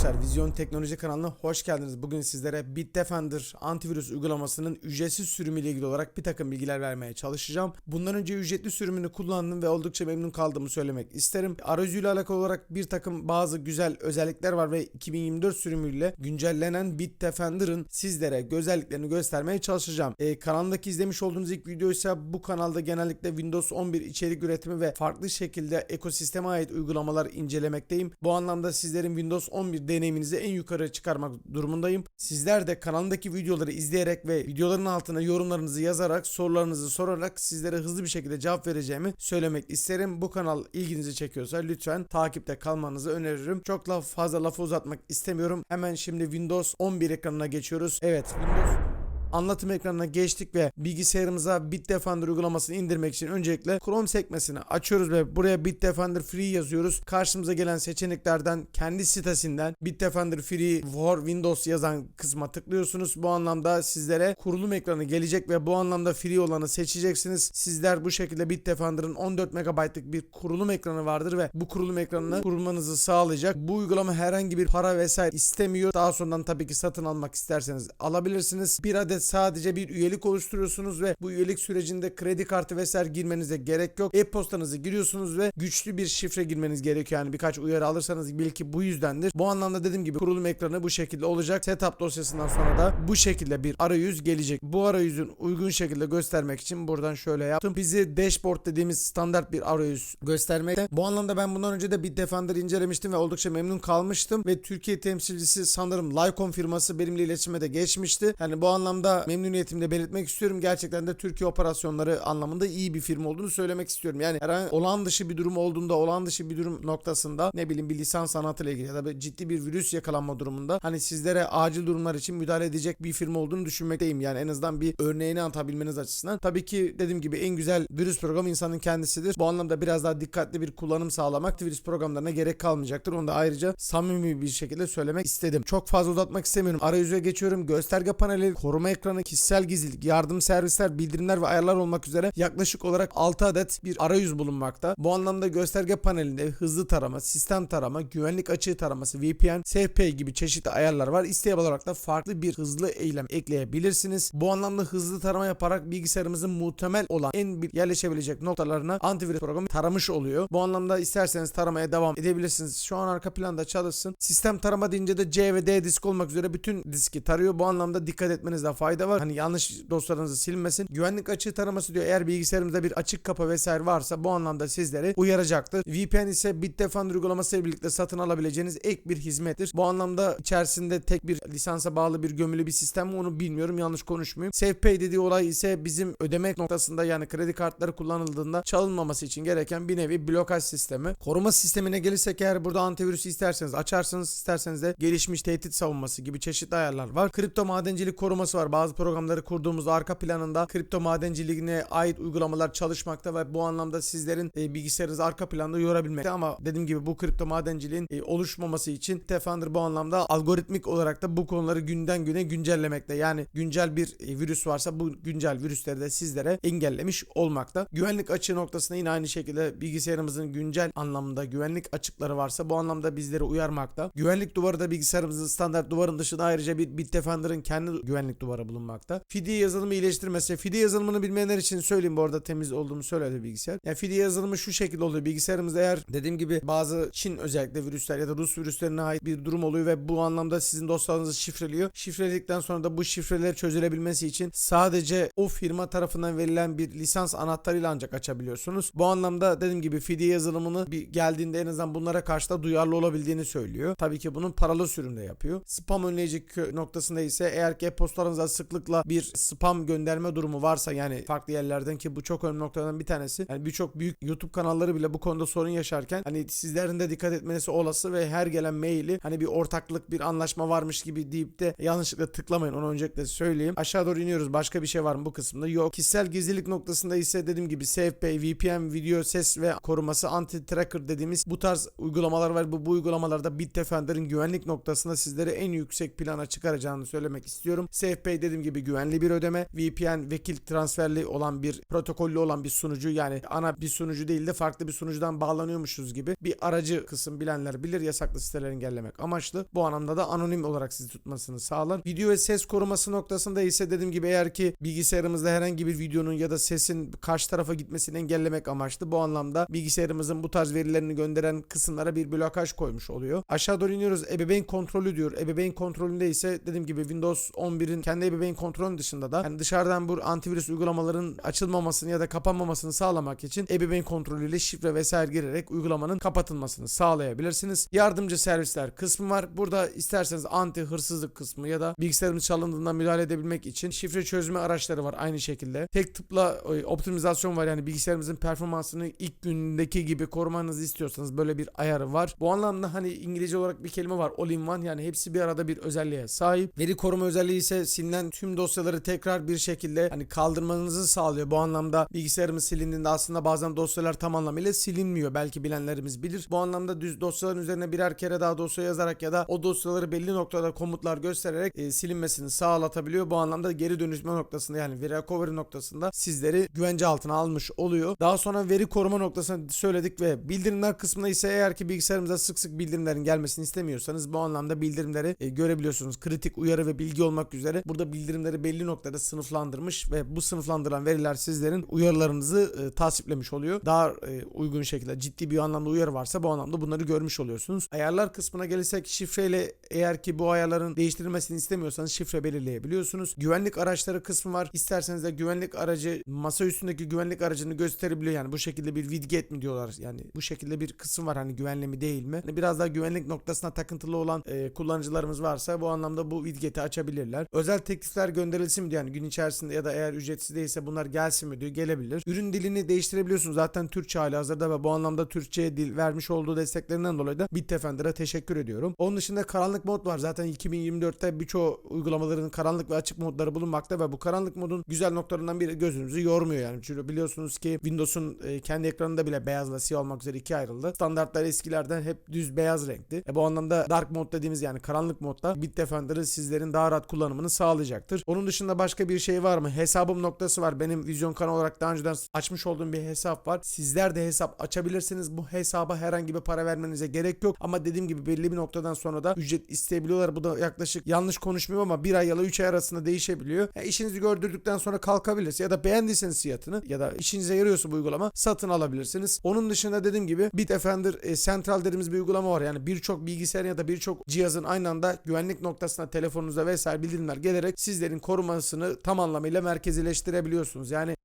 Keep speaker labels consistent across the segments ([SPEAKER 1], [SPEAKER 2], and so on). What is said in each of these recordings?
[SPEAKER 1] arkadaşlar Vizyon Teknoloji kanalına hoş geldiniz. Bugün sizlere Bitdefender antivirüs uygulamasının ücretsiz sürümüyle ilgili olarak bir takım bilgiler vermeye çalışacağım. Bundan önce ücretli sürümünü kullandım ve oldukça memnun kaldığımı söylemek isterim. Arayüzüyle alakalı olarak bir takım bazı güzel özellikler var ve 2024 sürümüyle güncellenen Bitdefender'ın sizlere özelliklerini göstermeye çalışacağım. Ee, kanalımdaki izlemiş olduğunuz ilk video ise bu kanalda genellikle Windows 11 içerik üretimi ve farklı şekilde ekosisteme ait uygulamalar incelemekteyim. Bu anlamda sizlerin Windows 11 deneyiminizi en yukarı çıkarmak durumundayım. Sizler de kanalımdaki videoları izleyerek ve videoların altına yorumlarınızı yazarak, sorularınızı sorarak sizlere hızlı bir şekilde cevap vereceğimi söylemek isterim. Bu kanal ilginizi çekiyorsa lütfen takipte kalmanızı öneririm. Çok laf fazla lafı uzatmak istemiyorum. Hemen şimdi Windows 11 ekranına geçiyoruz. Evet, Windows anlatım ekranına geçtik ve bilgisayarımıza Bitdefender uygulamasını indirmek için öncelikle Chrome sekmesini açıyoruz ve buraya Bitdefender Free yazıyoruz. Karşımıza gelen seçeneklerden kendi sitesinden Bitdefender Free for Windows yazan kısma tıklıyorsunuz. Bu anlamda sizlere kurulum ekranı gelecek ve bu anlamda free olanı seçeceksiniz. Sizler bu şekilde Bitdefender'ın 14 MB'lık bir kurulum ekranı vardır ve bu kurulum ekranını kurmanızı sağlayacak. Bu uygulama herhangi bir para vesaire istemiyor. Daha sonradan tabii ki satın almak isterseniz alabilirsiniz. Bir adet sadece bir üyelik oluşturuyorsunuz ve bu üyelik sürecinde kredi kartı vesaire girmenize gerek yok. E-postanızı giriyorsunuz ve güçlü bir şifre girmeniz gerekiyor. Yani birkaç uyarı alırsanız belki bu yüzdendir. Bu anlamda dediğim gibi kurulum ekranı bu şekilde olacak. Setup dosyasından sonra da bu şekilde bir arayüz gelecek. Bu arayüzün uygun şekilde göstermek için buradan şöyle yaptım. Bizi dashboard dediğimiz standart bir arayüz göstermekte. Bu anlamda ben bundan önce de Bitdefender incelemiştim ve oldukça memnun kalmıştım ve Türkiye temsilcisi sanırım Lycom firması benimle iletişime de geçmişti. Yani bu anlamda memnuniyetimi de belirtmek istiyorum. Gerçekten de Türkiye operasyonları anlamında iyi bir firma olduğunu söylemek istiyorum. Yani herhangi olağan dışı bir durum olduğunda, olağan dışı bir durum noktasında ne bileyim bir lisans sanatıyla ilgili ya da ciddi bir virüs yakalanma durumunda hani sizlere acil durumlar için müdahale edecek bir firma olduğunu düşünmekteyim. Yani en azından bir örneğini anlatabilmeniz açısından. Tabii ki dediğim gibi en güzel virüs programı insanın kendisidir. Bu anlamda biraz daha dikkatli bir kullanım sağlamak virüs programlarına gerek kalmayacaktır. Onu da ayrıca samimi bir şekilde söylemek istedim. Çok fazla uzatmak istemiyorum. Arayüze geçiyorum. Gösterge paneli, koruma kişisel gizlilik, yardım servisler, bildirimler ve ayarlar olmak üzere yaklaşık olarak 6 adet bir arayüz bulunmakta. Bu anlamda gösterge panelinde hızlı tarama, sistem tarama, güvenlik açığı taraması, VPN, SFP gibi çeşitli ayarlar var. İsteğe olarak da farklı bir hızlı eylem ekleyebilirsiniz. Bu anlamda hızlı tarama yaparak bilgisayarımızın muhtemel olan en yerleşebilecek noktalarına antivirüs programı taramış oluyor. Bu anlamda isterseniz taramaya devam edebilirsiniz. Şu an arka planda çalışsın. Sistem tarama deyince de C ve D disk olmak üzere bütün diski tarıyor. Bu anlamda dikkat etmenizde fayda var. Hani yanlış dosyalarınızı silmesin. Güvenlik açığı taraması diyor. Eğer bilgisayarımızda bir açık kapı vesaire varsa bu anlamda sizleri uyaracaktır. VPN ise Bitdefender uygulaması ile birlikte satın alabileceğiniz ek bir hizmettir. Bu anlamda içerisinde tek bir lisansa bağlı bir gömülü bir sistem mi onu bilmiyorum. Yanlış konuşmayayım. SafePay dediği olay ise bizim ödeme noktasında yani kredi kartları kullanıldığında çalınmaması için gereken bir nevi blokaj sistemi. Koruma sistemine gelirsek eğer burada antivirüsü isterseniz açarsınız isterseniz de gelişmiş tehdit savunması gibi çeşitli ayarlar var. Kripto madencilik koruması var. Bazı programları kurduğumuzda arka planında kripto madenciliğine ait uygulamalar çalışmakta ve bu anlamda sizlerin e, bilgisayarınızı arka planda yorabilmekte ama dediğim gibi bu kripto madenciliğin e, oluşmaması için Defender bu anlamda algoritmik olarak da bu konuları günden güne güncellemekte. Yani güncel bir e, virüs varsa bu güncel virüsleri de sizlere engellemiş olmakta. Güvenlik açığı noktasında yine aynı şekilde bilgisayarımızın güncel anlamda güvenlik açıkları varsa bu anlamda bizleri uyarmakta. Güvenlik duvarı da bilgisayarımızın standart duvarın dışında ayrıca bir Bitdefender'ın kendi güvenlik duvarı bulunmakta. Fidye yazılımı iyileştirmesi. Fidye yazılımını bilmeyenler için söyleyeyim bu arada temiz olduğumu söyledi bilgisayar. Yani fidye yazılımı şu şekilde oluyor. Bilgisayarımızda eğer dediğim gibi bazı Çin özellikle virüsler ya da Rus virüslerine ait bir durum oluyor ve bu anlamda sizin dosyalarınızı şifreliyor. Şifreledikten sonra da bu şifreler çözülebilmesi için sadece o firma tarafından verilen bir lisans anahtarıyla ancak açabiliyorsunuz. Bu anlamda dediğim gibi fidye yazılımını bir geldiğinde en azından bunlara karşı da duyarlı olabildiğini söylüyor. Tabii ki bunun paralı sürümde yapıyor. Spam önleyici noktasında ise eğer ki e-postalarınıza sıklıkla bir spam gönderme durumu varsa yani farklı yerlerden ki bu çok önemli noktalardan bir tanesi. Yani birçok büyük YouTube kanalları bile bu konuda sorun yaşarken hani sizlerin de dikkat etmesi olası ve her gelen maili hani bir ortaklık bir anlaşma varmış gibi deyip de yanlışlıkla tıklamayın onu öncelikle söyleyeyim. Aşağı doğru iniyoruz. Başka bir şey var mı bu kısımda? Yok. Kişisel gizlilik noktasında ise dediğim gibi SafePay, VPN, video ses ve koruması, anti-tracker dediğimiz bu tarz uygulamalar var. Bu, bu uygulamalarda Bitdefender'ın güvenlik noktasında sizlere en yüksek plana çıkaracağını söylemek istiyorum. SafePay dediğim gibi güvenli bir ödeme. VPN vekil transferli olan bir protokollü olan bir sunucu yani ana bir sunucu değil de farklı bir sunucudan bağlanıyormuşuz gibi bir aracı kısım bilenler bilir yasaklı siteleri engellemek amaçlı. Bu anlamda da anonim olarak sizi tutmasını sağlar. Video ve ses koruması noktasında ise dediğim gibi eğer ki bilgisayarımızda herhangi bir videonun ya da sesin karşı tarafa gitmesini engellemek amaçlı bu anlamda bilgisayarımızın bu tarz verilerini gönderen kısımlara bir blokaj koymuş oluyor. Aşağı doğru iniyoruz. Ebeveyn kontrolü diyor. Ebeveyn kontrolünde ise dediğim gibi Windows 11'in kendi ebeveyn kontrolünün dışında da yani dışarıdan bu antivirüs uygulamaların açılmamasını ya da kapanmamasını sağlamak için ebeveyn kontrolüyle şifre vesaire girerek uygulamanın kapatılmasını sağlayabilirsiniz. Yardımcı servisler kısmı var. Burada isterseniz anti hırsızlık kısmı ya da bilgisayarımız çalındığında müdahale edebilmek için şifre çözme araçları var aynı şekilde. Tek tıpla e, optimizasyon var yani bilgisayarımızın performansını ilk gündeki gibi korumanızı istiyorsanız böyle bir ayarı var. Bu anlamda hani İngilizce olarak bir kelime var all in one yani hepsi bir arada bir özelliğe sahip. Veri koruma özelliği ise silinen tüm dosyaları tekrar bir şekilde hani kaldırmanızı sağlıyor. Bu anlamda bilgisayarımız silindiğinde aslında bazen dosyalar tam anlamıyla silinmiyor. Belki bilenlerimiz bilir. Bu anlamda düz dosyaların üzerine birer kere daha dosya yazarak ya da o dosyaları belli noktada komutlar göstererek e, silinmesini sağlatabiliyor. Bu anlamda geri dönüşme noktasında yani veri recovery noktasında sizleri güvence altına almış oluyor. Daha sonra veri koruma noktasını söyledik ve bildirimler kısmında ise eğer ki bilgisayarımıza sık sık bildirimlerin gelmesini istemiyorsanız bu anlamda bildirimleri e, görebiliyorsunuz. Kritik uyarı ve bilgi olmak üzere burada bildirimleri belli noktada sınıflandırmış ve bu sınıflandırılan veriler sizlerin uyarılarınızı e, tasiplemiş oluyor. Daha e, uygun şekilde ciddi bir anlamda uyarı varsa bu anlamda bunları görmüş oluyorsunuz. Ayarlar kısmına gelirsek şifreyle eğer ki bu ayarların değiştirilmesini istemiyorsanız şifre belirleyebiliyorsunuz. Güvenlik araçları kısmı var. İsterseniz de güvenlik aracı masa üstündeki güvenlik aracını gösterebiliyor. Yani bu şekilde bir widget mi diyorlar. Yani bu şekilde bir kısım var hani güvenli mi değil mi? Hani biraz daha güvenlik noktasına takıntılı olan e, kullanıcılarımız varsa bu anlamda bu widget'i açabilirler. Özel teklifler gönderilsin mi diyor. Yani gün içerisinde ya da eğer ücretsiz değilse bunlar gelsin mi diyor. Gelebilir. Ürün dilini değiştirebiliyorsunuz. Zaten Türkçe hali hazırda ve bu anlamda Türkçe dil vermiş olduğu desteklerinden dolayı da Bitdefender'a teşekkür ediyorum. Onun dışında karanlık mod var. Zaten 2024'te birçoğu uygulamaların karanlık ve açık modları bulunmakta ve bu karanlık modun güzel noktalarından biri gözünüzü yormuyor yani. Çünkü biliyorsunuz ki Windows'un e, kendi ekranında bile beyazla siyah olmak üzere ikiye ayrıldı. Standartlar eskilerden hep düz beyaz renkti. E, bu anlamda dark mod dediğimiz yani karanlık modda Bitdefender'ı sizlerin daha rahat kullanımını sağlayacaktır. Onun dışında başka bir şey var mı? Hesabım noktası var. Benim vizyon kanalı olarak daha önceden açmış olduğum bir hesap var. Sizler de hesap açabilirsiniz. Bu hesaba herhangi bir para vermenize gerek yok. Ama dediğim gibi belli bir noktadan sonra da ücret isteyebiliyorlar. Bu da yaklaşık yanlış konuşmuyorum ama bir ay ya da 3 ay arasında değişebiliyor. Ya işinizi gördürdükten sonra kalkabilirsiniz. Ya da beğendiyseniz fiyatını ya da işinize yarıyorsa bu uygulama satın alabilirsiniz. Onun dışında dediğim gibi Bitdefender e, Central dediğimiz bir uygulama var. Yani birçok bilgisayar ya da birçok cihazın aynı anda güvenlik noktasına telefonunuza vesaire bildirimler gelerek sizlerin korumasını tam anlamıyla merkezileştirebiliyorsunuz. Yani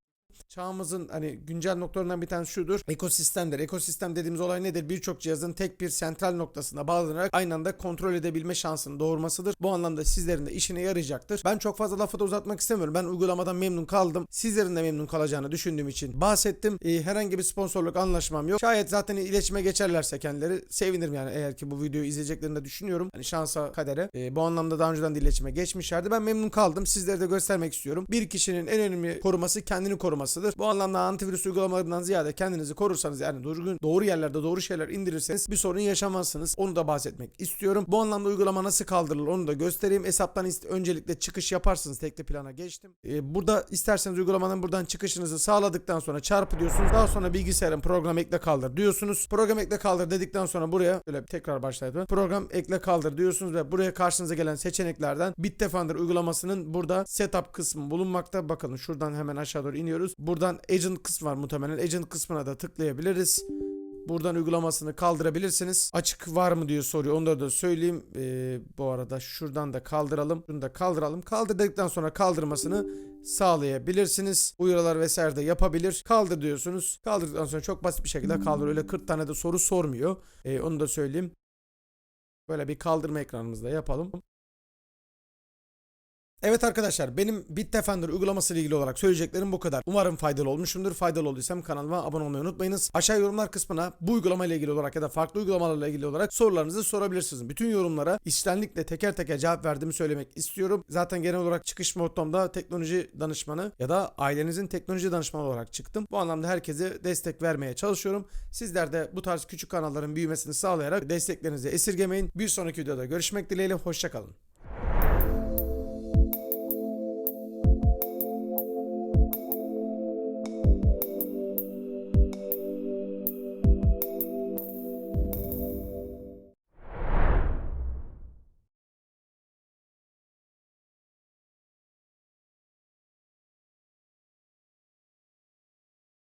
[SPEAKER 1] Çağımızın hani güncel noktalarından bir tanesi şudur. Ekosistemdir. Ekosistem dediğimiz olay nedir? Birçok cihazın tek bir sentral noktasına bağlanarak aynı anda kontrol edebilme şansını doğurmasıdır. Bu anlamda sizlerin de işine yarayacaktır. Ben çok fazla lafı da uzatmak istemiyorum. Ben uygulamadan memnun kaldım. Sizlerin de memnun kalacağını düşündüğüm için bahsettim. Ee, herhangi bir sponsorluk anlaşmam yok. Şayet zaten iletişime geçerlerse kendileri sevinirim yani eğer ki bu videoyu izleyeceklerini de düşünüyorum. Hani şansa kadere. Ee, bu anlamda daha önceden de iletişime geçmişlerdi. Ben memnun kaldım. Sizlere de göstermek istiyorum. Bir kişinin en önemli koruması kendini korumasıdır. Bu anlamda antivirüs uygulamalarından ziyade kendinizi korursanız yani doğru, doğru yerlerde doğru şeyler indirirseniz bir sorun yaşamazsınız. Onu da bahsetmek istiyorum. Bu anlamda uygulama nasıl kaldırılır onu da göstereyim. Hesaptan öncelikle çıkış yaparsınız. Tekli plana geçtim. Ee, burada isterseniz uygulamanın buradan çıkışınızı sağladıktan sonra çarpı diyorsunuz. Daha sonra bilgisayarın program ekle kaldır diyorsunuz. Program ekle kaldır dedikten sonra buraya böyle tekrar başlayalım. Program ekle kaldır diyorsunuz ve buraya karşınıza gelen seçeneklerden Bitdefender uygulamasının burada setup kısmı bulunmakta. Bakın şuradan hemen aşağı doğru iniyoruz. Buradan agent kısmı var muhtemelen. Agent kısmına da tıklayabiliriz. Buradan uygulamasını kaldırabilirsiniz. Açık var mı diye soruyor. Onu da söyleyeyim. Ee, bu arada şuradan da kaldıralım. Şunu da kaldıralım. Kaldır dedikten sonra kaldırmasını sağlayabilirsiniz. Uyarılar vesaire de yapabilir. Kaldır diyorsunuz. Kaldırdıktan sonra çok basit bir şekilde kaldır. Öyle 40 tane de soru sormuyor. Ee, onu da söyleyeyim. Böyle bir kaldırma ekranımızda yapalım. Evet arkadaşlar benim Bitdefender uygulaması ile ilgili olarak söyleyeceklerim bu kadar. Umarım faydalı olmuşumdur. Faydalı olduysam kanalıma abone olmayı unutmayınız. Aşağı yorumlar kısmına bu uygulama ile ilgili olarak ya da farklı uygulamalarla ilgili olarak sorularınızı sorabilirsiniz. Bütün yorumlara içtenlikle teker teker cevap verdiğimi söylemek istiyorum. Zaten genel olarak çıkış mottomda teknoloji danışmanı ya da ailenizin teknoloji danışmanı olarak çıktım. Bu anlamda herkese destek vermeye çalışıyorum. Sizler de bu tarz küçük kanalların büyümesini sağlayarak desteklerinizi esirgemeyin. Bir sonraki videoda görüşmek dileğiyle. Hoşçakalın.